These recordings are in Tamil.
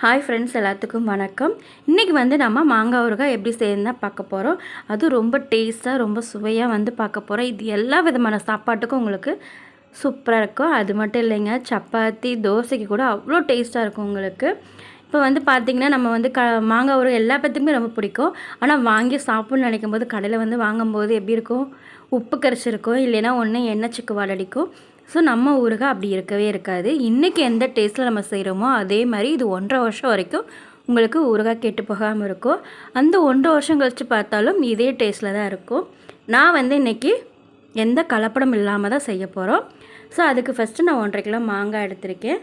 ஹாய் ஃப்ரெண்ட்ஸ் எல்லாத்துக்கும் வணக்கம். இன்றைக்கி வந்து நம்ம மாங்காய் ஊறுகாய் எப்படி செய்யணும்னா பார்க்க போகிறோம் அது ரொம்ப டேஸ்ட்டாக ரொம்ப சுவையாக வந்து பார்க்க போகிறோம் இது எல்லா விதமான சாப்பாட்டுக்கும் உங்களுக்கு சூப்பராக இருக்கும். அது மட்டும் இல்லைங்க சப்பாத்தி தோசைக்கு கூட அவ்வளோ டேஸ்ட்டாக இருக்கும் உங்களுக்கு. இப்போ வந்து பார்த்திங்கன்னா நம்ம வந்து க மாங்காய் ஊறுகாய் எல்லா பேத்துக்குமே ரொம்ப பிடிக்கும். ஆனால் வாங்கி சாப்பிட்ணும்னு நினைக்கும் போது கடையில் வந்து வாங்கும்போது எப்படி இருக்கும்? உப்பு கரைச்சிருக்கும். இல்லைன்னா ஒன்று எண்ணெய் சிக்கு வாடடிக்கும். ஸோ நம்ம ஊறுகாய் அப்படி இருக்கவே இருக்காது. இன்றைக்கி எந்த டேஸ்ட்டில் நம்ம செய்கிறோமோ அதே மாதிரி இது ஒன்றரை வருஷம் வரைக்கும் உங்களுக்கு ஊறுகாய் கெட்டு போகாமல் இருக்கும். அந்த ஒன்றரை வருஷம் கழித்து பார்த்தாலும் இதே டேஸ்ட்டில் தான் இருக்கும். நான் வந்து இன்றைக்கி எந்த கலப்படம் இல்லாமல் தான் செய்ய போகிறோம் ஸோ அதுக்கு ஃபஸ்ட்டு நான் ஒன்றரை கிலோ மாங்காய் எடுத்திருக்கேன்.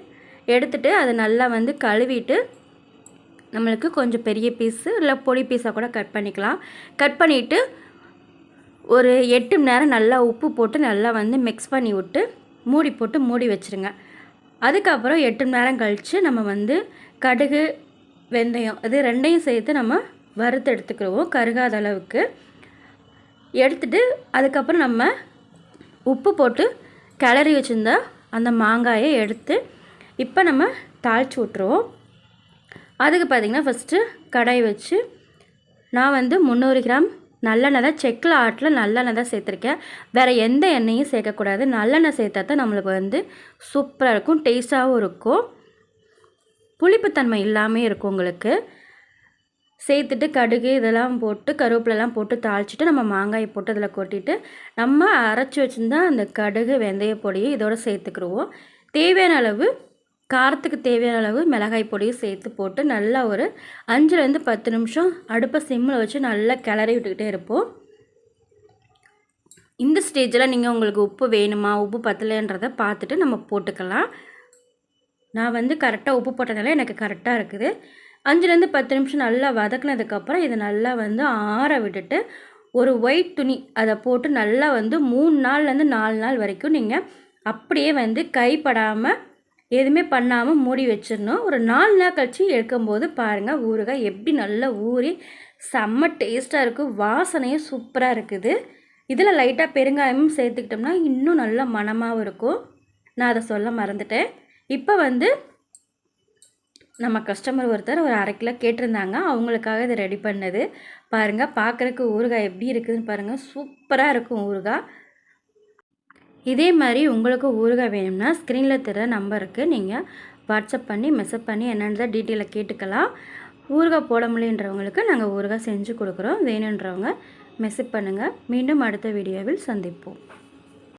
எடுத்துகிட்டு அதை நல்லா வந்து கழுவிட்டு நம்மளுக்கு கொஞ்சம் பெரிய பீஸு இல்லை பொடி பீஸாக கூட கட் பண்ணிக்கலாம். கட் பண்ணிவிட்டு ஒரு எட்டு மணி நேரம் நல்லா உப்பு போட்டு நல்லா வந்து மிக்ஸ் பண்ணி விட்டு மூடி போட்டு மூடி வச்சுருங்க. அதுக்கப்புறம் எட்டு மணி நேரம் கழித்து நம்ம வந்து கடுகு வெந்தயம் இது ரெண்டையும் சேர்த்து நம்ம வறுத்து எடுத்துக்கிடுவோம் கருகாத அளவுக்கு. எடுத்துட்டு அதுக்கப்புறம் நம்ம உப்பு போட்டு கிளறி வச்சுருந்த அந்த மாங்காயை எடுத்து இப்போ நம்ம தாளித்து விட்ருவோம் அதுக்கு பார்த்திங்கன்னா ஃபஸ்ட்டு கடாய் வச்சு நான் வந்து முந்நூறு கிராம் நல்லெண்ணெய் தான் செக்கில் ஆட்டில் நல்லெண்ணெய் தான் சேர்த்துருக்கேன். வேறு எந்த எண்ணெயும் சேர்க்கக்கூடாது. நல்லெண்ணெய் சேர்த்தா தான் நம்மளுக்கு வந்து சூப்பராக இருக்கும் டேஸ்ட்டாகவும் இருக்கும். புளிப்புத்தன்மை இல்லாமல் இருக்கும் உங்களுக்கு. சேர்த்துட்டு கடுகு இதெல்லாம் போட்டு கருவேப்பிலெல்லாம் போட்டு தாளிச்சிட்டு நம்ம மாங்காயை போட்டு அதில் கொட்டிட்டு நம்ம அரைச்சி வச்சுருந்தா அந்த கடுகு வெந்தய பொடியை இதோடு சேர்த்துக்கிடுவோம் தேவையான அளவு காரத்துக்கு தேவையான அளவு மிளகாய் பொடியும் சேர்த்து போட்டு நல்லா ஒரு அஞ்சுலேருந்து பத்து நிமிஷம் அடுப்பை சிம்மில் வச்சு நல்லா கிளறி விட்டுக்கிட்டே இருப்போம். இந்த ஸ்டேஜில் நீங்கள் உங்களுக்கு உப்பு வேணுமா? உப்பு பத்தலைன்றதை பார்த்துட்டு நம்ம போட்டுக்கலாம். நான் வந்து கரெக்டாக உப்பு போட்டதால எனக்கு கரெக்டாக இருக்குது. அஞ்சுலேருந்து பத்து நிமிஷம் நல்லா வதக்குனதுக்கப்புறம் இதை நல்லா வந்து ஆற விட்டுட்டு ஒரு ஒயிட் துணி அதை போட்டு நல்லா வந்து மூணு நாள்லேருந்து நாலு நாள் வரைக்கும் நீங்கள் அப்படியே வந்து கைப்படாமல் எதுவுமே பண்ணாமல் மூடி வச்சிடணும். ஒரு நாலு நாள் கழித்து எடுக்கும்போது பாருங்கள் ஊறுகாய் எப்படி நல்லா ஊறி செம்ம டேஸ்ட்டாக இருக்கும் வாசனையும் சூப்பராக இருக்குது. இதில் லைட்டாக பெருங்காயமும் சேர்த்துக்கிட்டோம்னா இன்னும் நல்லா மனமாகவும் இருக்கும். நான் அதை சொல்ல மறந்துட்டேன். இப்போ வந்து நம்ம கஸ்டமர் ஒருத்தர் ஒரு அரை கிலோ கேட்டிருந்தாங்க. அவங்களுக்காக இதை ரெடி பண்ணது. பாருங்கள் பார்க்குறக்கு ஊறுகாய் எப்படி இருக்குதுன்னு பாருங்கள் சூப்பராக இருக்கும் ஊறுகாய். இதே மாதிரி உங்களுக்கு ஊறுகாய் வேணும்னா ஸ்க்ரீனில் தர நம்பருக்கு நீங்கள் வாட்ஸ்அப் பண்ணி மெசப் பண்ணி என்னென்னு டீட்டெயிலை கேட்டுக்கலாம். ஊறுகாய் போட முடியன்றவங்களுக்கு நாங்கள் ஊறுகாய் செஞ்சு கொடுக்குறோம். வேணுன்றவங்க மெசேஜ் பண்ணுங்கள் மீண்டும் அடுத்த வீடியோவில் சந்திப்போம்.